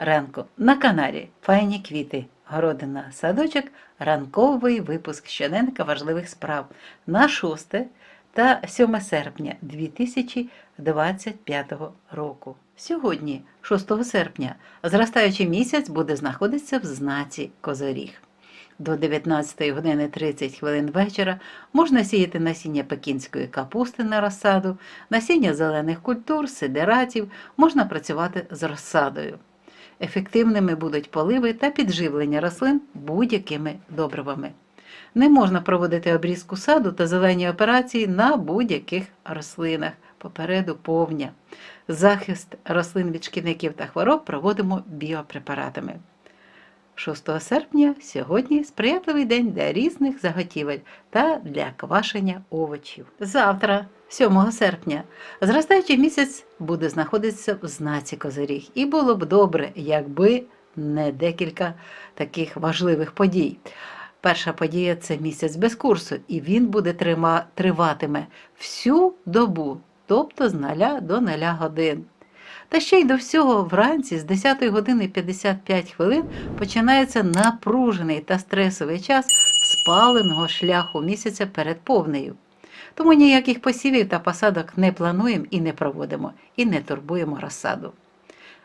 ранку на каналі Файні квіти, городина, садочок, ранковий випуск щоденника важливих справ на 6 та 7 серпня 2025 року. Сьогодні, 6 серпня, зростаючий місяць буде знаходитися в знаці Козоріг. До 19 години 30 хвилин вечора можна сіяти насіння пекінської капусти на розсаду, насіння зелених культур, сидератів, можна працювати з розсадою. Ефективними будуть поливи та підживлення рослин будь-якими добривами. Не можна проводити обрізку саду та зелені операції на будь-яких рослинах. Попереду повня. Захист рослин від шкідників та хвороб проводимо біопрепаратами. 6 серпня сьогодні сприятливий день для різних заготівель та для квашення овочів. Завтра, 7 серпня, зростаючий місяць буде знаходитися в знаці Козиріг. І було б добре, якби не декілька таких важливих подій. Перша подія це місяць без курсу, і він буде триватиме всю добу, тобто з 0 до 0 годин. Та ще й до всього вранці з 10 години 55 хвилин починається напружений та стресовий час спаленого шляху місяця перед повнею. Тому ніяких посівів та посадок не плануємо і не проводимо, і не турбуємо розсаду.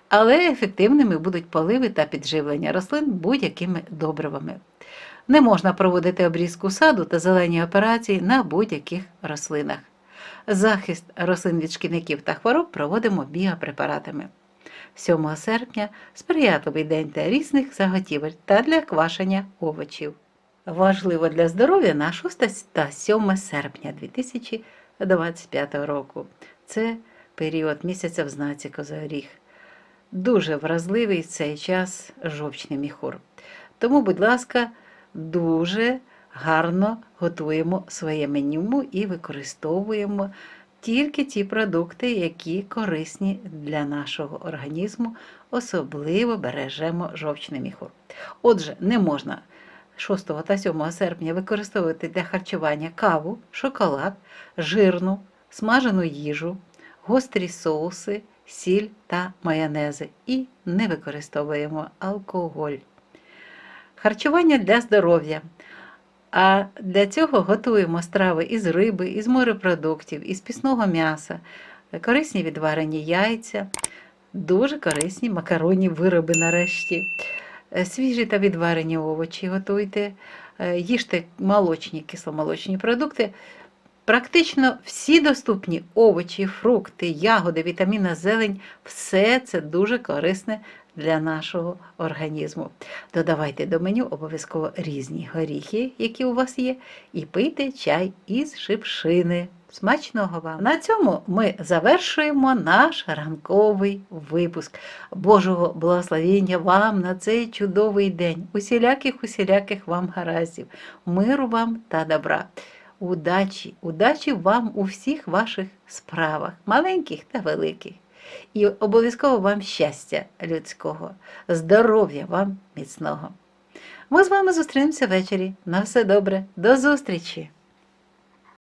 Але ефективними будуть поливи та підживлення рослин будь-якими добривами. Не можна проводити обрізку саду та зелені операції на будь-яких рослинах. Захист рослин від шкідників та хвороб проводимо біопрепаратами. 7 серпня сприятливий день для різних заготівель та для квашення овочів. Важливо для здоров'я на 6 та 7 серпня 2025 року. Це період місяця в знаці Козоріг. Дуже вразливий цей час жовчний міхур. Тому, будь ласка, дуже гарно готуємо своє меню і використовуємо тільки ті продукти, які корисні для нашого організму, особливо бережемо жовчний міхур. Отже, не можна 6 та 7 серпня використовувати для харчування каву, шоколад, жирну, смажену їжу, гострі соуси, сіль та майонези і не використовуємо алкоголь. Харчування для здоров'я. А для цього готуємо страви із риби, із морепродуктів, із пісного м'яса, корисні відварені яйця, дуже корисні макаронні вироби нарешті. Е, Свіжі та відварені овочі готуйте, е, їжте молочні, кисломолочні продукти. Практично всі доступні овочі, фрукти, ягоди, вітаміна, зелень все це дуже корисне для нашого організму. Додавайте до меню обов'язково різні горіхи, які у вас є, і пийте чай із шипшини. Смачного вам! На цьому ми завершуємо наш ранковий випуск. Божого благословення вам на цей чудовий день. Усіляких, усіляких вам гараздів, миру вам та добра. Удачі, удачі вам у всіх ваших справах, маленьких та великих. І обов'язково вам щастя людського, здоров'я вам міцного. Ми з вами зустрінемося ввечері. На все добре, до зустрічі!